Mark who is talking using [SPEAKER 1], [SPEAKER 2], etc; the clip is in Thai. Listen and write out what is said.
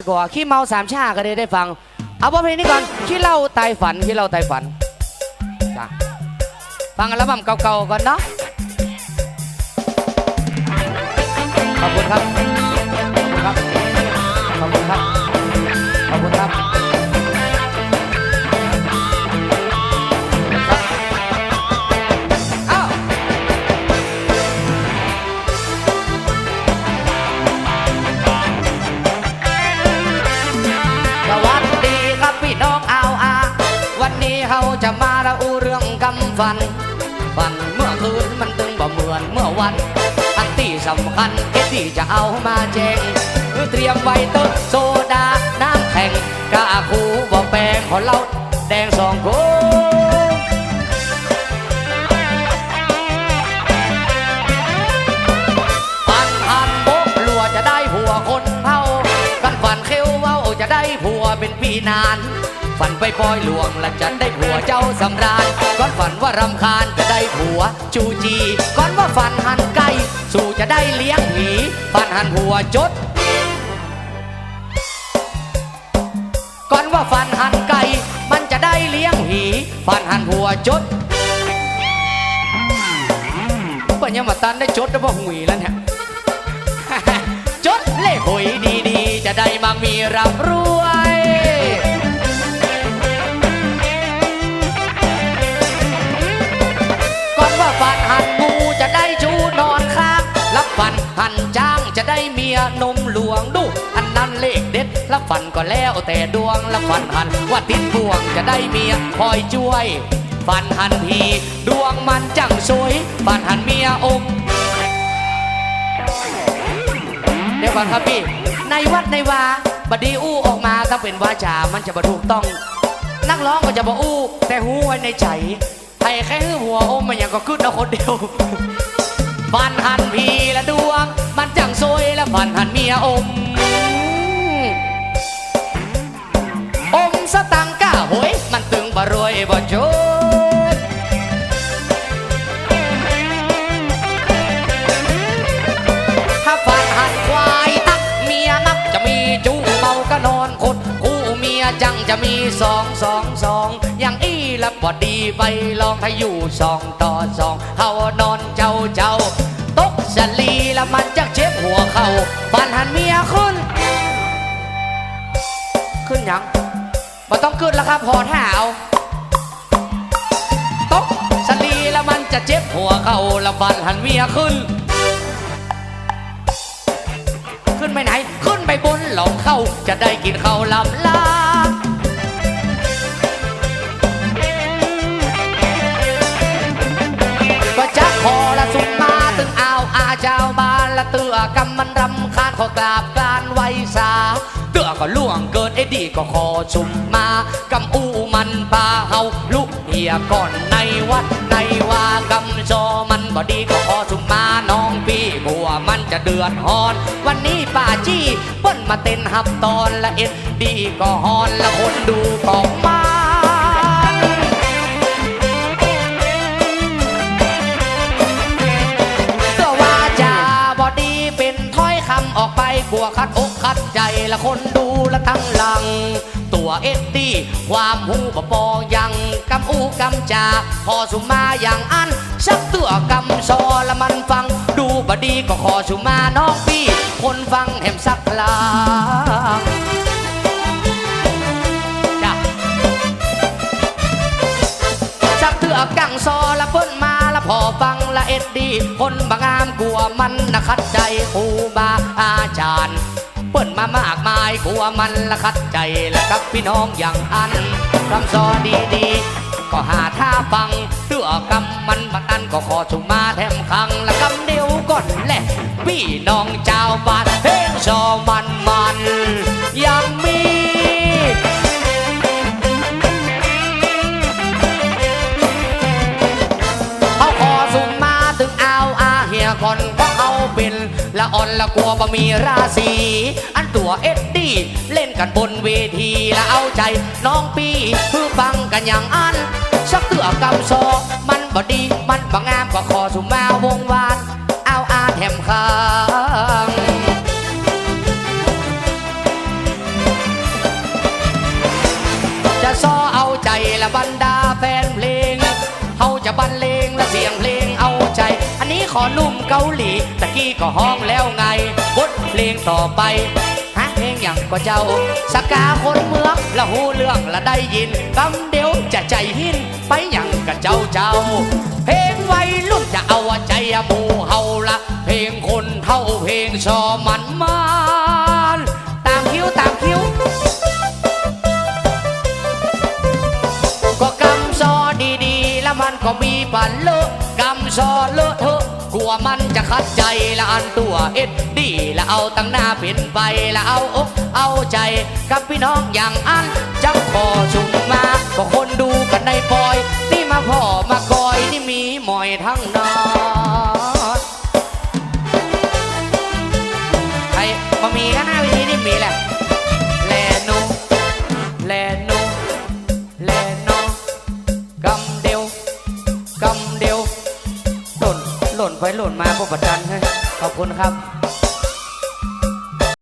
[SPEAKER 1] ก่อขี้เมาสามชาก็ได้ได้ฟัง เอาบทเพลงนี้ก่อนขี้เล่าตายฝันขี้เล่าตายฝันจ้ะฟังอัลบั้มเก่าๆก่อนเนาะขอบคุณครับ เขาจะมาอูเรื่องกำฟันฟันเมื่อคืนมันตึงบ่เหมือนเมื่อวัน อันที่สำคัญเอที่จะเอามาแจงคือเตรียมไว้เต้นโซดาน้ำแข็งกะคูบ่แปลงของเราแดงสองโคปันหันบกลัวจะได้ผัวคนเท่ากันฝันเขี้ยวเว้าจะได้ผัวเป็นปีนาน ฝันไปปล่อยหลวงและจะได้ผัวเจ้าสำราญก้อนฝันว่ารำคาญจะได้ผัวจูจีก้อนว่าฝันหันไก่สู่จะได้เลี้ยงหมีฝันหันผัวจดก่อนว่าฟันหันไก่มันจะได้เลี้ยงหีฟันหันหัวจดเปิ้นยังมาตันได้จดได้บ่หุยแล้วเนี่ยจดเลขหวยดีๆ จะได้มังมีร่ำร หันจ้างจะได้เมียนมหลวงดู อันนั้นเลขเด็ดรับฟันก็แล้วแต่ดวงรับฟันหันว่าติดพวงจะได้เมียคอยช่วยฟันหันพีดวงมันจังสวยฟันหันเมียอมเดี๋ยวก่อนครับพี่ ในวัดในวาบดีอู้ออกมาถ้าเป็นวาจามันจะบ่ถูกต้อง นักร้องก็จะบ่อู้ แต่หูไว้ในใจให้แค่หื้อหัวอมมันยังก็ขึ้นเอาคนเดียว บ่รวยบ่จถ้าฟันหันควายตักเมียนักจะมีจูเมาก็นอนคดคู่เมียจังจะมีสองสองสองอย่างอี้ละพอดีไปลองถ้าอยู่สองต่อสองเขานอนเจ้าเจ้าตกสลีละมันจะเจ็บหัวเขาฟันหันเมียขึ้น ขึ้นยังบ่ต้องขึ้นแล้วครับพอเท้า จะเจ็บหัวเขาละฟันหันเมียขึ้น ขึ้นไปไหน ขึ้นไปบนหลองเข้าจะได้กินข้าวลำลาก็จะขอละสุมมาตึงเอาวอาเจ้าบานละเตือกำมันรำคาญขอกราบการไว้สาเตือก็ล่วงเกินไอ้ดีก็ขอชุมมากำอูมันพาเฮา ยก่อนในวัดในวากำจอมันบ่ดีก็ขอชุมาน้องพี่บัวมันจะเดือดฮอน วันนี้ป้าจี้ป้นมาเต้นหับตอนละเอ็ดดีก็ฮอนละคนดูกองมาเพื่อว่าจาบอดีเป็นถ้อยคำออกไปกลัวคัดอกคัดใจละคนดูละทั้งหลัง วเอ็ดดี้ความหูบปอยังกำอูกำจา พอสุมาอย่างอันชักตัวกำซอละมันฟัง ดูบดีก็ขอสุมาน้องพี่ คนฟังแหมสักลาจ้ะสักเถือกังซอละเปิ้นมาละพอฟังละเอ็ดดี คนบางงามกลัวมันนะคัดใจครูบาอาจารย์ เปิ้นมามากมายกลัวมันละคัดใจละกับพี่น้องอย่างอันคำสอนดีๆ ก็หาท่าฟังเตื้อกำมันบางอันก็ขอชุมมาแถมคังละกำเดียวก่อนแหละ พี่น้องเจ้าวบ้านเฮ้งซอมันมา เป็นละอ่อนละกลัวบ่มีราศีอันตัวเอ็ดดี้เล่นกันบนเวทีละเอาใจน้องปีเพื่อฟังกันอย่างอันชักเตือกำโซอมันบ่ดีมันบ่งามก็ขอสุมาวงวานเอาอาแถมคางจะซ้อเอาใจละบรรดาแฟนเพล ขอนุ่มเกาหลีตะกี้ก็ห้องแล้วไงบทเพลงต่อไปฮะเพลงอย่างก็เจ้า สกาคนเมืองละหูเรื่องละได้ยินกำเดียวจะใจหินไปอย่างกับเจ้าเจ้า เพลงวัยรุ่นจะเอาใจหมู่เฮาละเพลงคนเท่าเพลงชอมันมานตามคิ้วตามคิ้วก็กำซอดีๆ แล้วมันก็มีปันเลอะกำซอเลอะ ตัวมันจะคัดใจละอันตัวเอ็ดดีละเอาตั้งหน้าเป็นไปละเอาอกเอาใจกับพี่น้องอย่างอันจังพอชุมมาก็คนดูกันในปอย นี่มาพ่อมาคอยนี่มีหมอยทั้งนั้น มาพบกประจันให้ขอบคุณครับ